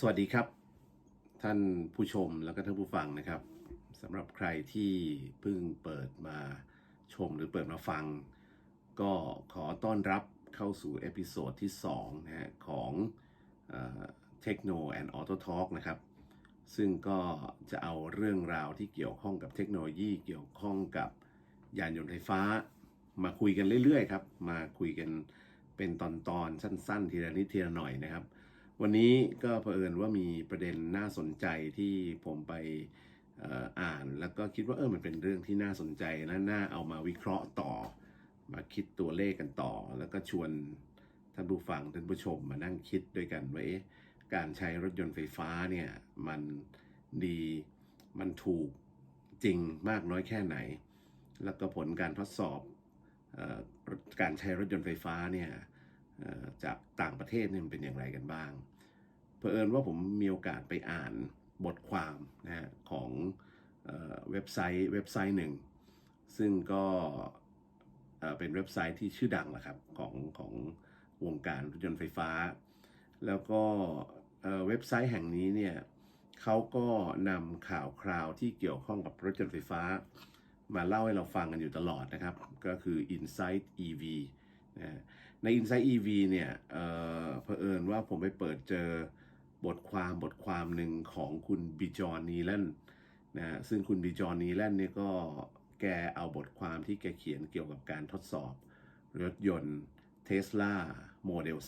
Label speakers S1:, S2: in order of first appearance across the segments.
S1: สวัสดีครับ ท่านผู้ชมแล้วก็ท่านผู้ฟังนะครับสำหรับใครที่เพิ่งเปิดมาชมหรือเปิดมาฟัง ก็ขอต้อนรับเข้าสู่เอพิโซดที่2นะฮะของเทคโนแอนด์ออโต้ทอล์กนะครับ ซึ่งก็จะเอาเรื่องราวที่เกี่ยวข้องกับเทคโนโลยีเกี่ยวข้องกับยานยนต์ไฟฟ้า มาคุยกันเรื่อยๆครับ มาคุยกันเป็นตอนๆ สั้นๆ ทีละนิดทีละหน่อยนะครับ วันนี้ก็เผอิญว่ามีประเด็นน่าสนใจที่ผมไปอ่ออ่านแล้วก็คิดว่าเออมันเป็นเรื่องที่น่าสนใจและน่าเอามาวิเคราะห์ต่อ มาคิดตัวเลขกันต่อ แล้วก็ชวนท่านผู้ฟังท่านผู้ชมมานั่งคิดด้วยกันว่าการใช้รถยนต์ไฟฟ้าเนี่ยมันดีมันถูกจริงมากน้อยแค่ไหน แล้วก็ผลการทดสอบออการใช้รถยนต์ไฟฟ้าเนี่ยจากต่างประเทศเนี่ยมันเป็นอย่างไรกันบ้าง เผอิญว่าผมมีโอกาสไปอ่านบทความนะฮะของเอเว็บไซต์เว็บไซต์หนึ่ง ซึ่งก็เอ่อเป็นเว็บไซต์ที่ชื่อดังแหละครับของของวงการรถยนต์ไฟฟ้า แล้วก็เว็บไซต์แห่งนี้เนี่ยเขาก็นำข่าวคราวที่เกี่ยวข้องกับรถยนต์ไฟฟ้า มาเล่าให้เราฟังกันอยู่ตลอดนะครับ ก็คือ Insight EV นะใน Insight EV เนี่ยเอ่อเผอิญว่าผมไปเปิดเจอ บทความบทความหนึ่งของคุณบิจอนนีแลนนะฮะซึ่งคุณบิจอนนีแลนเนี่ยก็แกเอาบทความที่แกเขียนเกี่ยวกับการทดสอบรถยนต์ Tesla Model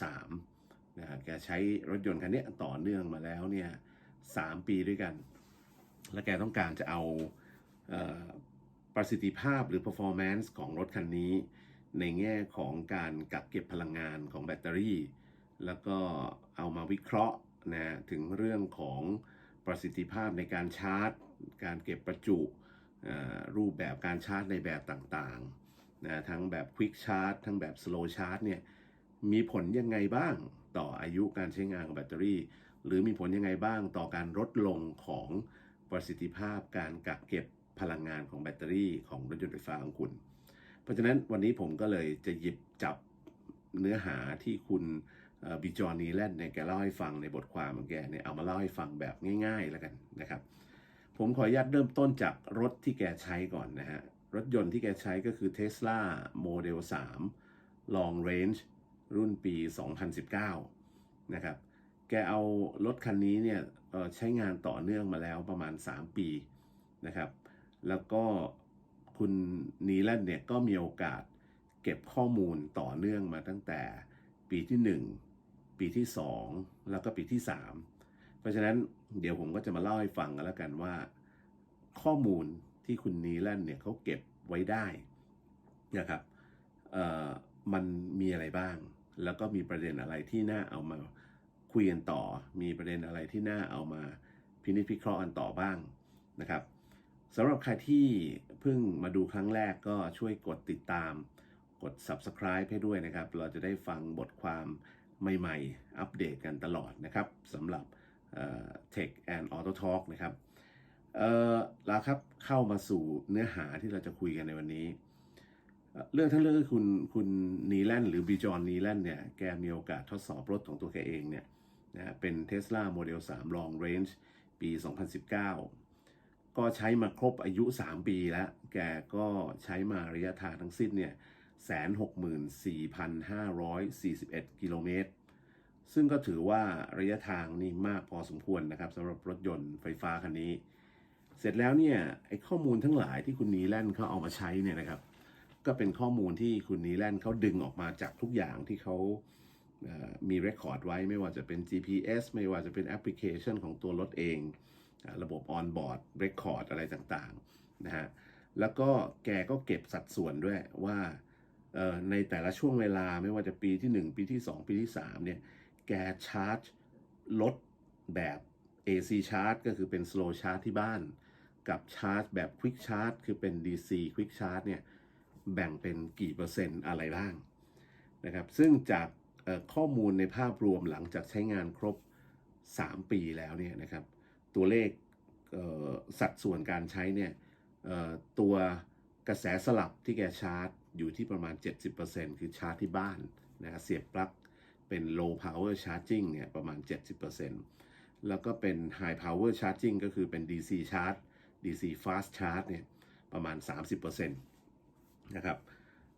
S1: 3นะฮะแกใช้รถยนต์คันนี้ต่อเนื่องมาแล้วเนี่ยสามปีด้วยกัน และแกต้องการจะเอาเออประสิทธิภาพหรือ performance ของรถคันนี้ ในแง่ของการกักเก็บพลังงานของแบตเตอรี่ แล้วก็เอามาวิเคราะห์ นะถึงเรื่องของประสิทธิภาพในการชาร์จ การเก็บประจุรูปแบบการชาร์จในแบบต่างๆนะทั้งแบบ Quick Charge ทั้งแบบ Slow Charge เนี่ยมีผลยังไงบ้างต่ออายุการใช้งานของแบตเตอรี่ หรือมีผลยังไงบ้างต่อการลดลงของประสิทธิภาพการกักเก็บพลังงานของแบตเตอรี่ของรถยนต์ไฟฟ้าของคุณ เพราะฉะนั้นวันนี้ผมก็เลยจะหยิบจับเนื้อหาที่คุณ บิจอนีแลนด์เนี่ยแกเล่าให้ฟังในบทความของแกเนี่ยเอามาเล่าให้ฟังแบบง่ายๆแล้วกันนะครับ ผมขออนุญาตเริ่มต้นจากรถที่แกใช้ก่อนนะฮะ รถยนต์ที่แกใช้ก็คือ Tesla Model 3 Long Range รุ่นปี 2019 นะครับ แกเอารถคันนี้เนี่ยใช้งานต่อเนื่องมาแล้วประมาณ 3 ปีนะครับ แล้วก็คุณนีแลนด์เนี่ยก็มีโอกาสเก็บข้อมูลต่อเนื่องมาตั้งแต่ปีที่ 1 ปีที่ 2 แล้วก็ปีที่ 3 เพราะฉะนั้นเดี๋ยวผมก็จะมาเล่าให้ฟังกันแล้วกันว่า ข้อมูลที่คุณนีแลนเนี่ยเขาเก็บไว้ได้นะครับมันมีอะไรบ้าง แล้วก็มีประเด็นอะไรที่น่าเอามาคุยกันต่อ มีประเด็นอะไรที่น่าเอามาพินิจพิเคราะห์กันต่อบ้างนะครับสำหรับใครที่เพิ่งมาดูครั้งแรกก็ช่วยกดติดตาม กด subscribe ให้ด้วยนะครับ เราจะได้ฟังบทความ ใหม่ๆ อัปเดตกันตลอดนะครับสำหรับเอ่อ Tech and Auto Talk นะครับเออล้วครับเข้ามาสู่เนื้อหาที่เราจะคุยกันในวันนี้ เรื่องทั้งเรื่องคุณคุณนีแลนหรือบิจอนนีแลนเนี่ยแกมีโอกาสทดสอบรถของตัวแกเองเนี่ยนะฮะเป็น Tesla Model 3 Long Range ปี 2019 ก็ใช้มาครบอายุ 3 ปีแล้ว แกก็ใช้มาระยะทางทั้งสิ้นเนี่ย แสนหกหมื่นสี่พันห้าร้อยสี่สิบเอ็ดกิโลเมตร ซึ่งก็ถือว่าระยะทางนี่มากพอสมควรนะครับสำหรับรถยนต์ไฟฟ้าคันนี้ เสร็จแล้วเนี่ยไอ้ข้อมูลทั้งหลายที่คุณนีแลนเขาเอามาใช้เนี่ยนะครับ ก็เป็นข้อมูลที่คุณนีแลนเขาดึงออกมาจากทุกอย่างที่เขามีเรคคอร์ดไว้ไม่ว่าจะเป็น GPS ไม่ว่าจะเป็นแอปพลิเคชันของตัวรถเอง ระบบ on-board record อะไรต่างๆนะฮะแล้วก็แกก็เก็บสัดส่วนด้วยว่า ในแต่ละช่วงเวลาไม่ว่าจะปีที่ 1 ปีที่ 2 ปีที่3เนี่ยแกชาร์จรถแบบ AC charge ก็คือเป็น slow charge ที่บ้าน กับชาร์จแบบ quick charge คือเป็น DC quick charge เนี่ยแบ่งเป็นกี่เปอร์เซ็นต์อะไรบ้างนะครับซึ่งจากข้อมูลในภาพรวมหลังจากใช้งานครบ 3 ปีแล้วเนี่ยนะครับตัวเลขเสัดส่วนการใช้เนี่ยตัวกระแสสลับที่แกชาร์จ อยู่ที่ประมาณ 70%คือชาร์จที่บ้านนะฮะเสียบปลั๊กเป็น low power charging เนี่ยประมาณ 70%แล้วก็เป็น High Power Charging ก็คือเป็น DC Charge DC Fast Charge เนี่ยประมาณ 30%นะครับ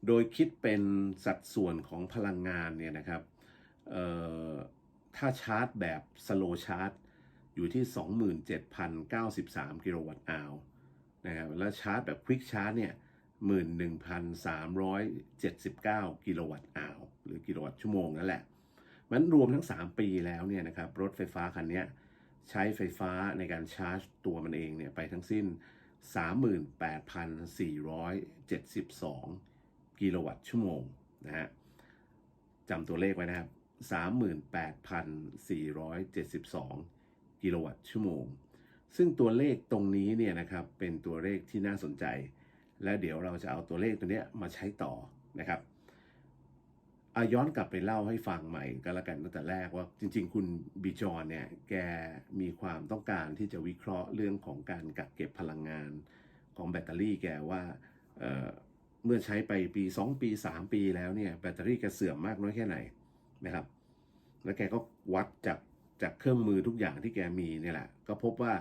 S1: โดยคิดเป็นสัดส่วนของพลังงานเนี่ยนะครับถ้าชาร์จแบบ slow charge อยู่ที่ 27,093 กิโลวัตต์อาวนะครับ แล้วชาร์จแบบ quick charge เนี่ย 11,379 กิโลวัตต์อาวหรือกิโลวัตต์ชั่วโมงนั่นแหละ มันรวมทั้ง 3 ปีแล้วเนี่ยนะครับรถไฟฟ้าคันนี้ใช้ไฟฟ้าในการชาร์จตัวมันเองเนี่ยไปทั้งสิ้น 38,472 กิโลวัตต์ชั่วโมงนะฮะจำตัวเลขไว้นะครับ 38,472 กิโลวัตต์ชั่วโมง ซึ่งตัวเลขตรงนี้เนี่ยนะครับเป็นตัวเลขที่น่าสนใจ และเดี๋ยวเราจะเอาตัวเลขตัวนี้มาใช้ต่อนะครับอาย้อนกลับไปเล่าให้ฟังใหม่ก็แล้วกันตั้งแต่แรกว่าจริง ๆ คุณบีจอนเนี่ยแกมีความต้องการที่จะวิเคราะห์เรื่องของการกักเก็บพลังงานของแบตเตอรี่แกว่าเเมื่อใช้ไปปี 2 ปี 3 ปีแล้วเนี่ยแบตเตอรี่แกเสื่อมมากน้อยแค่ไหนนะครับ แล้วแกก็วัดจากจากเครื่องมือทุกอย่างที่แกมีเนี่ยแหละ ก็พบว่า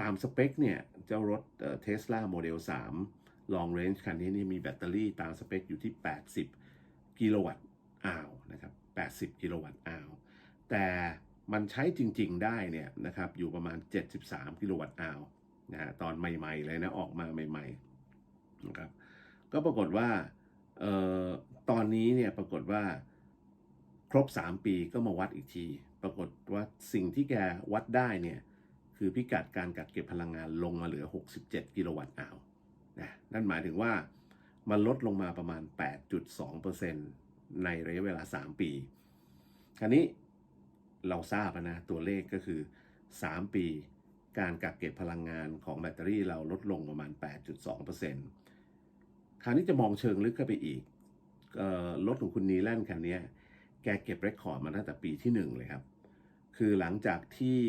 S1: ตามสเปคเนี่ยเจ้ารถเทสลาโมเดล3 long range คันนี้นี่มีแบตเตอรี่ตามสเปคอยู่ที่ 80 กิโลวัตต์อาวนะครับ 80 กิโลวัตต์อาว แต่มันใช้จริง ๆ ได้เนี่ยนะครับอยู่ประมาณ 73 กิโลวัตต์อาวนะฮะตอนใหม่ ๆ เลยนะ ออกมาใหม่ ๆ นะครับ ก็ปรากฏว่าเอ่อตอนนี้เนี่ยปรากฏว่าครบ 3 ปีก็มาวัดอีกที ปรากฏว่าสิ่งที่แกวัดได้เนี่ยคือพิกัดการกักเก็บพลังงานลงมาเหลือ 67 กิโลวัตต์อาว นะนั่นหมายถึงว่ามันลดลงมาประมาณ 8.2%ในระยะเวลา 3 ปี คราวนี้เราทราบนะตัวเลขก็คือ 3 ปีการกักเก็บพลังงานของแบตเตอรี่เราลดลงประมาณ 8.2%คราวนี้จะมองเชิงลึกเข้าไปอีกรถของคุณนีแลนด์คันนี้แกเก็บเรคคอร์ดมาตั้งแต่ปีที่ 1 เลยครับ คือหลังจากที่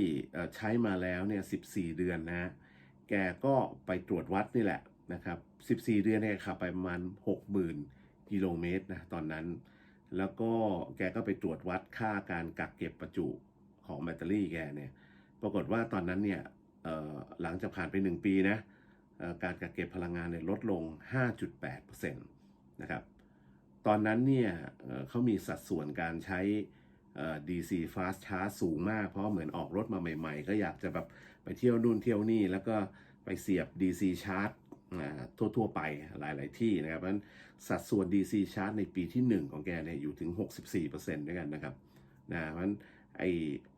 S1: ใช้มาแล้วเนี่ย 14 เดือนนะ แกก็ไปตรวจวัดนี่แหละ นะครับ 14 เดือนเนี่ยขับไปประมาณ 60,000 กิโลเมตรนะตอนนั้น แล้วก็แกก็ไปตรวจวัดค่าการกักเก็บประจุของแบตเตอรี่แกเนี่ย ปรากฏว่าตอนนั้นเนี่ยหลังจากผ่านไป 1 ปีนะการกักเก็บพลังงานเนี่ยลดลง 5.8%นะครับ ตอนนั้นเนี่ยเขามีสัดส่วนการใช้เอ่อ DC fast charge สูงมาก เพราะเหมือนออกรถมาใหม่ๆ ก็อยากจะแบบไปเที่ยวนู่นเที่ยวนี่ แล้วก็ไปเสียบ DC charge ทั่ว ๆ ไปหลาย ๆ ที่นะครับเพราะฉะนั้นสัดส่วน DC charge ในปีที่ 1 ของแกเนี่ยอยู่ถึง 64%ด้วยกันนะครับนะเพราะฉะนั้นไอ้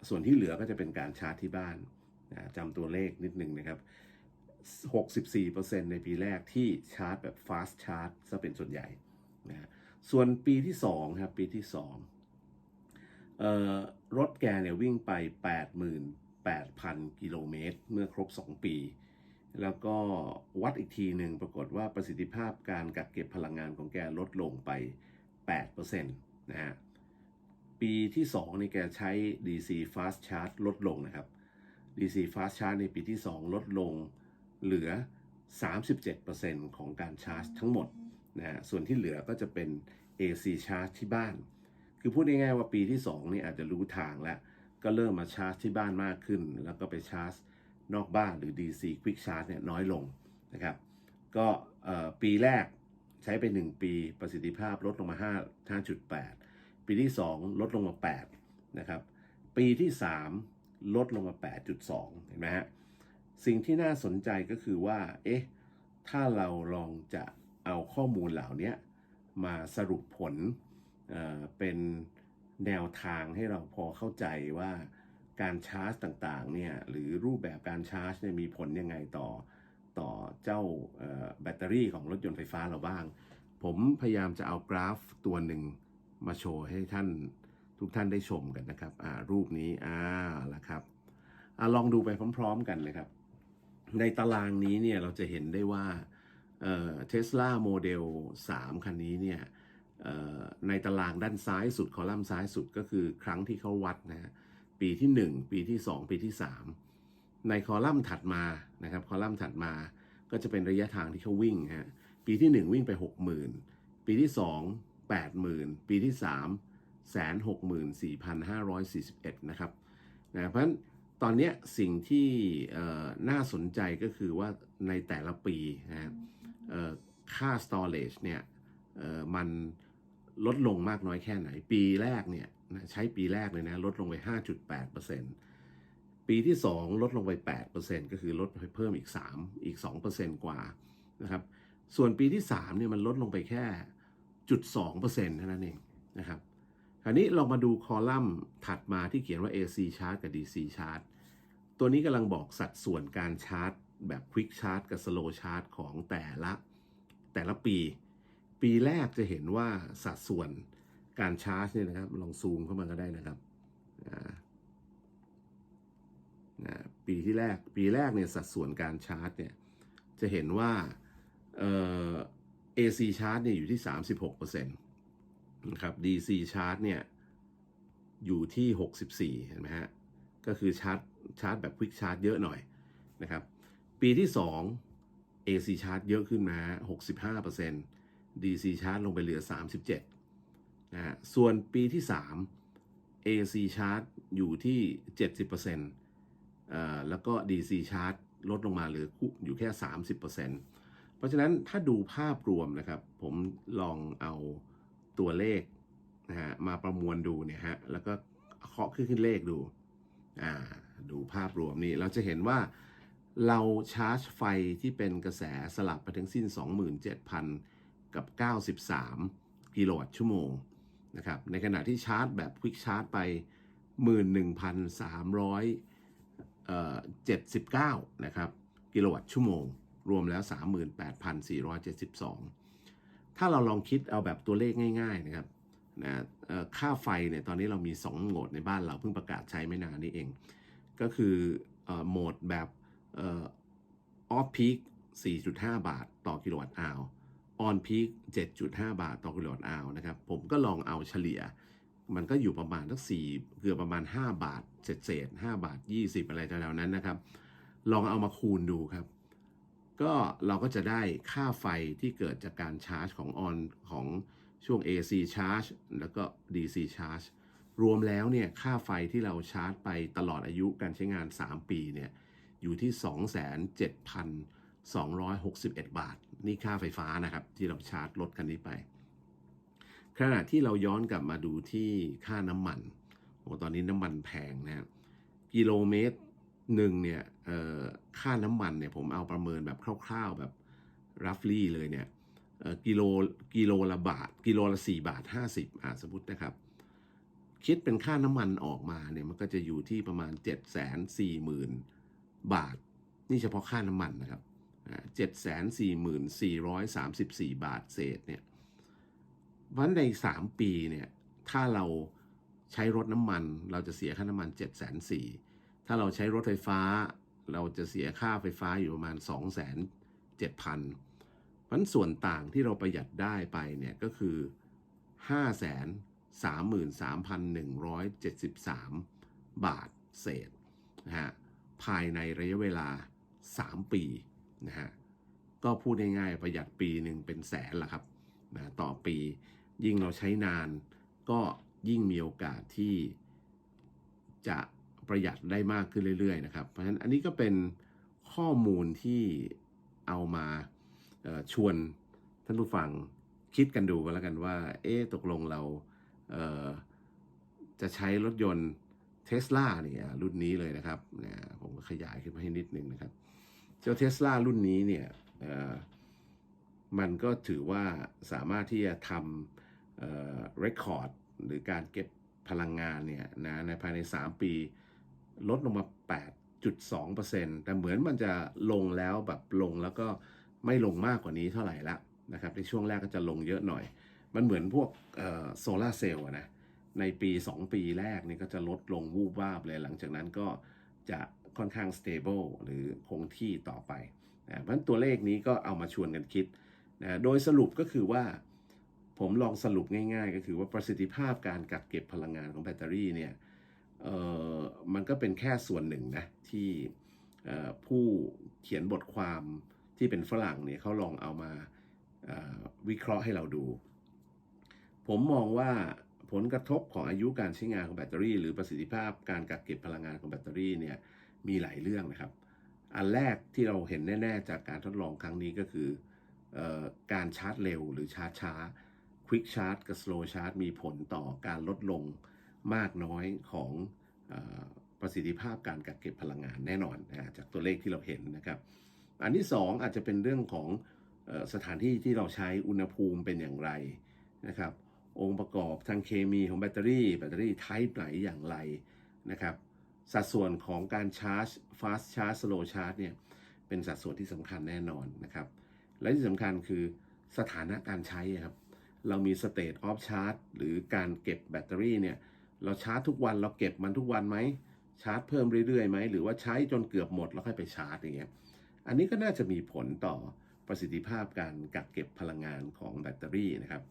S1: ส่วนที่เหลือก็จะเป็นการชาร์จที่บ้านนะจำตัวเลขนิดนึงนะครับ 64%ในปีแรกที่ชาร์จแบบ fast charge ซะเป็นส่วนใหญ่นะฮะส่วนปีที่2ครับปีที่2เอ่อรถแกเนี่ยวิ่งไป 88,000 กิโลเมตรเมื่อครบ 2 ปี แล้วก็วัดอีกทีหนึ่งปรากฏว่าประสิทธิภาพการกักเก็บพลังงานของแกลดลงไป 8%นะฮะ ปีที่ 2 นี่แกใช้ DC fast charge ลดลงนะครับ DC fast charge ในปีที่ 2 ลดลงเหลือ 37%ของการชาร์จทั้งหมดนะฮะ ส่วนที่เหลือก็จะเป็น AC charge ที่บ้าน คือพูดง่ายๆว่าปีที่ 2 นี่อาจจะรู้ทางแล้ว ก็เริ่มมาชาร์จที่บ้านมากขึ้น แล้วก็ไปชาร์จ นอกบ้านหรือ DC quick charge เนี่ยน้อยลงนะครับ ก็ปีแรกใช้ไป 1 ปีประสิทธิภาพลดลงมา 5 5.8 ปีที่ 2 ลดลงมา 8 นะครับ ปีที่ 3 ลดลงมา 8.2 เห็นไหมฮะ สิ่งที่น่าสนใจก็คือว่า เอ๊ะ ถ้าเราลองจะเอาข้อมูลเหล่านี้มาสรุปผลเเป็นแนวทางให้เราพอเข้าใจว่า การชาร์จต่างๆเนี่ยหรือรูปแบบการชาร์จเนี่ยมีผลยังไงต่อต่อเจ้าแบตเตอรี่ของรถยนต์ไฟฟ้าเราบ้าง ผมพยายามจะเอากราฟตัวหนึ่งมาโชว์ให้ท่านทุกท่านได้ชมกันนะครับรูปนี้อ่าละครับอลองดูไปพร้อม ๆ กันเลยครับ ในตารางนี้เนี่ยเราจะเห็นได้ว่าเทสลาโมเดล3 คันนี้เนี่ยในตารางด้านซ้ายสุดคอลัมน์ซ้ายสุดก็คือครั้งที่เขาวัดนะฮะ ปีที่ 1 ปีที่ 2 ปีที่ 3 ในคอลัมน์ถัดมานะครับคอลัมน์ถัดมาก็จะเป็นระยะทางที่เขาวิ่งฮะปีที่ 1 วิ่งไป 60,000 ปีที่ 2 80,000 ปีที่ 3 164,541 นะครับนะเพราะฉะนั้นตอนนี้สิ่งที่น่าสนใจก็คือว่าในแต่ละปีนะค่า storage เนี่ยมันลดลงมากน้อยแค่ไหน ปีแรกเนี่ย ใช้ปีแรกเลยนะ ลดลงไป 5.8%ปีที่ 2 ลดลงไป 8%ก็คือลดไปเพิ่มอีก 3 อีก 2%กว่านะครับ ส่วนปีที่3เนี่ยมันลดลงไปแค่0.2%เท่านั้นเองนะครับคราวนี้เรามาดูคอลัมน์ถัดมาที่เขียนว่า AC chart กับ DC chart ตัวนี้กำลังบอกสัดส่วนการชาร์จ แบบ Quick Chart กับ Slow Chart ของแต่ละแต่ละปี ปีแรกจะเห็นว่าสัดส่วน การชาร์จเนี่ยนะครับ ลองซูมเข้ามาก็ได้นะครับปีที่แรกปีแรกเนี่ยสัดส่วนการชาร์จเนี่ยจะเห็นว่าเอ่อ AC chart เนี่ยอยู่ที่ 36%นะครับ DC chart เนี่ยอยู่ที่ 64 เห็นไหมฮะ ก็คือชาร์จชาร์จแบบ Quick Chart เยอะหน่อยนะครับ ปีที่ 2 AC Chart เยอะขึ้นมา65% DC Chart ลงไปเหลือ 37 นะส่วนปีที่ 3 AC Chart อยู่ที่ 70%เอ่อแล้วก็ DC Chart ลดลงมาเหลืออยู่แค่ 30%เพราะฉะนั้นถ้าดูภาพรวมนะครับ ผมลองเอาตัวเลขนะฮะมาประมวลดูเนี่ยฮะแล้วก็เคาะขึ้นขึ้นเลขดูอ่าดูภาพรวมนี่เราจะเห็นว่าเราชาร์จไฟที่เป็นกระแสสลับไปทั้งสิ้น 27,000 กับ 93 กิโลวัตต์ชั่วโมง นะครับในขณะที่ชาร์จแบบควิกชาร์จไป 11,379 นะครับ กิโลวัตต์ชั่วโมง รวมแล้ว 38,472 ถ้าเราลองคิดเอาแบบตัวเลขง่าย ๆ นะครับนะค่าไฟเนี่ยตอนนี้เรามี 2 โหมดในบ้านเราเพิ่งประกาศใช้ไม่นานนี้เอง ก็คืออโหมดแบบออ off peak 4.5 บาท ต่อกิโลวัตต์อาว on peak 7.5 บาทต่อกิโลวัตต์อาวนะครับ ผมก็ลองเอาเฉลี่ย มันก็อยู่ประมาณสัก4เกือบประมาณ 5 บาทเศษเศษ5บาท 20 อะไรแถวๆนั้นนะครับ ลองเอามาคูณดูครับ ก็เราก็จะได้ค่าไฟที่เกิดจากการชาร์จของ on ของช่วง AC charge แล้วก็ DC charge รวมแล้วเนี่ยค่าไฟที่เราชาร์จไปตลอดอายุการใช้งาน 3 ปีเนี่ยอยู่ที่ 2 7 0 0 0 261 บาท นี่ค่าไฟฟ้านะครับ ที่เราชาร์จรถคันนี้ไป ขณะที่เราย้อนกลับมาดูที่ค่าน้ำมันโอ้ตอนนี้น้ำมันแพงนะกิโลเมตรหนึ่งเนี่ยค่าน้ำมันเนี่ยผมเอาประเมินแบบคร่าวๆแบบ roughly เลยเนี่ยกิโลกิโลละบาท กิโลละ4บาท50อ่าสมมตินะครับ คิดเป็นค่าน้ำมันออกมาเนี่ยมันก็จะอยู่ที่ประมาณ7 4 0 0 0 0บาท นี่เฉพาะค่าน้ำมันนะครับ เจ็ดแสนสี่หมื่นสี่ร้อยสามสิบสี่บาทเศษเนี่ยเพราะฉะนั้นในสามปีเนี่ยถ้าเราใช้รถน้ำมัน เราจะเสียค่าน้ำมันเจ็ดแสนสี่ถ้าเราใช้รถไฟฟ้า เราจะเสียค่าไฟฟ้าอยู่ประมาณสองแสนเจ็ดพันเพราะส่วนต่างที่เราประหยัดได้ไปเนี่ยก็คือห้าแสนสามหมื่นสามพันหนึ่งร้อยเจ็ดสิบสามบาทเศษนะฮะภายในระยะเวลา 3 ปี นะฮะก็พูดง่ายๆประหยัดปีหนึ่งเป็นแสนละครับนะต่อปียิ่งเราใช้นาน ก็ยิ่งมีโอกาสที่จะประหยัดได้มากขึ้นเรื่อยๆนะครับ เพราะฉะนั้นอันนี้ก็เป็นข้อมูลที่เอามาชวนท่านผู้ฟังคิดกันดูกันแล้วกันว่า เอ๊ะตกลงเราเจะใช้รถยนต์เทสลาเนี่ยรุ่นนี้เลยนะครับเนี่ยผมก็ขยายขึ้นมาให้นิดนึงนะครับ เจ้าเทสลารุ่นนี้เนี่ยมันก็ถือว่าสามารถที่จะทำเรคคอร์ดหรือการเก็บพลังงานเนี่ยนะในภายใน 3 ปี ลดลงมา 8.2%แต่เหมือนมันจะลงแล้วแบบลงแล้วก็ไม่ลงมากกว่านี้เท่าไหร่ละนะครับในช่วงแรกก็จะลงเยอะหน่อย มันเหมือนพวกโซลาร์เซลล์นะในปี 2 ปีแรกนี่ก็จะลดลงวูบวาบเลยหลังจากนั้นก็จะ ค่อนข้าง stable หรือคงที่ต่อไปนะเพราะฉะนั้นตัวเลขนี้ก็เอามาชวนกันคิดนะโดยสรุปก็คือว่า ผมลองสรุปง่ายๆ ก็คือว่าประสิทธิภาพการกักเก็บพลังงานของแบตเตอรี่เนี่ยเออมันก็เป็นแค่ส่วนหนึ่งนะที่ผู้เขียนบทความที่เป็นฝรั่งเนี่ยเขาลองเอามาวิเคราะห์ให้เราดู ผมมองว่าผลกระทบของอายุการใช้งานของแบตเตอรี่ หรือประสิทธิภาพการกักเก็บพลังงานของแบตเตอรี่เนี่ย มีหลายเรื่องนะครับ อันแรกที่เราเห็นแน่ ๆ จากการทดลองครั้งนี้ก็คืออการชาร์จเร็วหรือชาร์จช้า Quick Charge กับ Slow Charge มีผลต่อการลดลงมากน้อยของอประสิทธิภาพการกักเก็บพลังงานแน่นอนนะจากตัวเลขที่เราเห็นนะครับ อันที่ 2 อาจจะเป็นเรื่องของอสถานที่ที่เราใช้อุณหภูมิเป็นอย่างไรนะครับ องค์ประกอบทางเคมีของแบตเตอรี่ แบตเตอรี่ไทป์ไหนอย่างไรนะครับ สัดส่วนของการชาร์จ fast charge slow charge เนี่ยเป็นสัดส่วนที่สำคัญแน่นอนนะครับ และที่สำคัญคือสถานะการใช้ครับ เรามี state of charge หรือการเก็บแบตเตอรี่เนี่ยเราชาร์จทุกวันเราเก็บมันทุกวันไหมชาร์จเพิ่มเรื่อยๆไหมหรือว่าใช้จนเกือบหมดแล้วค่อยไปชาร์จอย่างเงี้ยอันนี้ก็น่าจะมีผลต่อประสิทธิภาพการกักเก็บพลังงานของแบตเตอรี่นะครับ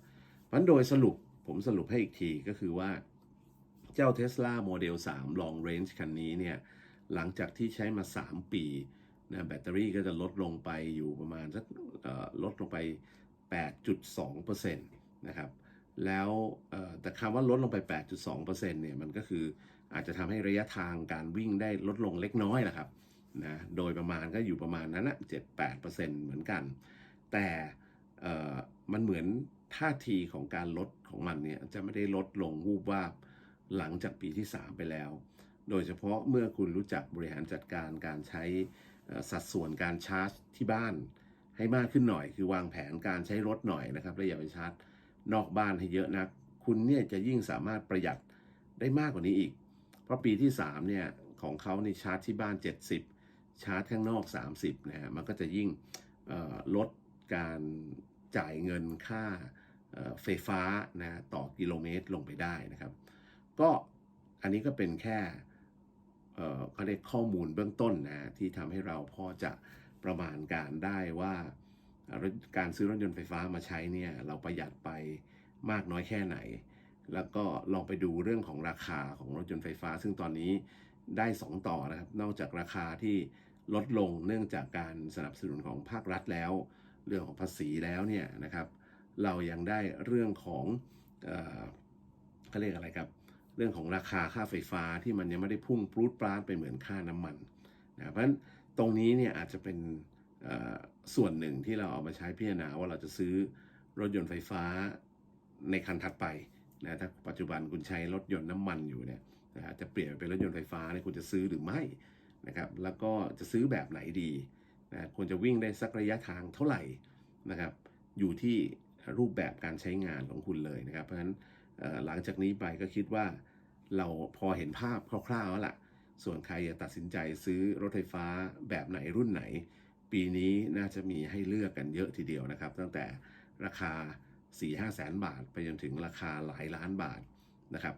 S1: เพราะโดยสรุปผมสรุปให้อีกทีก็คือว่า เจ้า Tesla Model 3 Long Range คันนี้เนี่ยหลังจากที่ใช้มา 3 ปีนะแบตเตอรี่ก็จะลดลงไปอยู่ประมาณสักลดลงไป 8.2%นะครับแล้วแต่คำว่าลดลงไป 8.2%เนี่ยมันก็คืออาจจะทำให้ระยะทางการวิ่งได้ลดลงเล็กน้อยนะครับนะโดยประมาณก็อยู่ประมาณนั้นนะ7-8%เหมือนกัน แต่มันเหมือนท่าทีของการลดของมันเนี่ยจะไม่ได้ลดลงวูบวาบ หลังจากปีที่ 3 ไปแล้ว โดยเฉพาะเมื่อคุณรู้จักบริหารจัดการการใช้สัดส่วนการชาร์จที่บ้าน ให้มากขึ้นหน่อย คือวางแผนการใช้รถหน่อยนะครับและอย่าไปชาร์จนอกบ้านให้เยอะนัก คุณเนี่ยจะยิ่งสามารถประหยัดได้มากกว่านี้อีก เพราะปีที่ 3 เนี่ย ของเขาในชาร์จที่บ้าน 70 ชาร์จข้างนอก 30นะฮะมันก็จะยิ่งลดการจ่ายเงินค่าไฟฟ้านะต่อกิโลเมตรลงไปได้นะครับ ก็อันนี้ก็เป็นแค่เขาเรียกข้อมูลเบื้องต้นนะที่ทำให้เราพอจะประมาณการได้ว่าการซื้อรถยนต์ไฟฟ้ามาใช้เนี่ยเราประหยัดไปมากน้อยแค่ไหน แล้วก็ลองไปดูเรื่องของราคาของรถยนต์ไฟฟ้า ซึ่งตอนนี้ได้ 2 ต่อนะครับ นอกจากราคาที่ลดลงเนื่องจากการสนับสนุนของภาครัฐแล้ว เรื่องของภาษีแล้วเนี่ยนะครับ เรายังได้เรื่องของเขาเรียกอะไรครับ เรื่องของราคาค่าไฟฟ้าที่มันยังไม่ได้พุ่งปรูดปราดไปเหมือนค่าน้ำมันนะเพราะฉะนั้นตรงนี้เนี่ยอาจจะเป็นส่วนหนึ่งที่เราเอามาใช้พิจารณาว่าเราจะซื้อรถยนต์ไฟฟ้าในคันถัดไปนะถ้าปัจจุบันคุณใช้รถยนต์น้ำมันอยู่เนี่ยนะจะเปลี่ยนไปเป็นรถยนต์ไฟฟ้าเนี่ยคุณจะซื้อหรือไม่นะครับแล้วก็จะซื้อแบบไหนดีนะควรจะวิ่งได้สักระยะทางเท่าไหร่นะครับอยู่ที่รูปแบบการใช้งานของคุณเลยนะครับ เพราะฉะนั้น หลังจากนี้ไปก็คิดว่าเราพอเห็นภาพคร่าวๆแล้วล่ะ ส่วนใครจะตัดสินใจซื้อรถไฟฟ้าแบบไหนรุ่นไหน ปีนี้น่าจะมีให้เลือกกันเยอะทีเดียวนะครับ ตั้งแต่ราคา 4-5แสนบาท ไปจนถึงราคาหลายล้านบาทนะครับ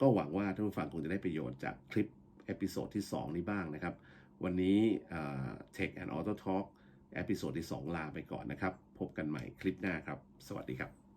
S1: ก็หวังว่าท่านผู้ฟังคงจะได้ประโยชน์จากคลิปเอพิโซดที่ 2 นี้บ้างนะครับ วันนี้เอ่อ Tech and Auto Talk เอพิโซดที่ 2 ลาไปก่อนนะครับ พบกันใหม่คลิปหน้าครับ สวัสดีครับ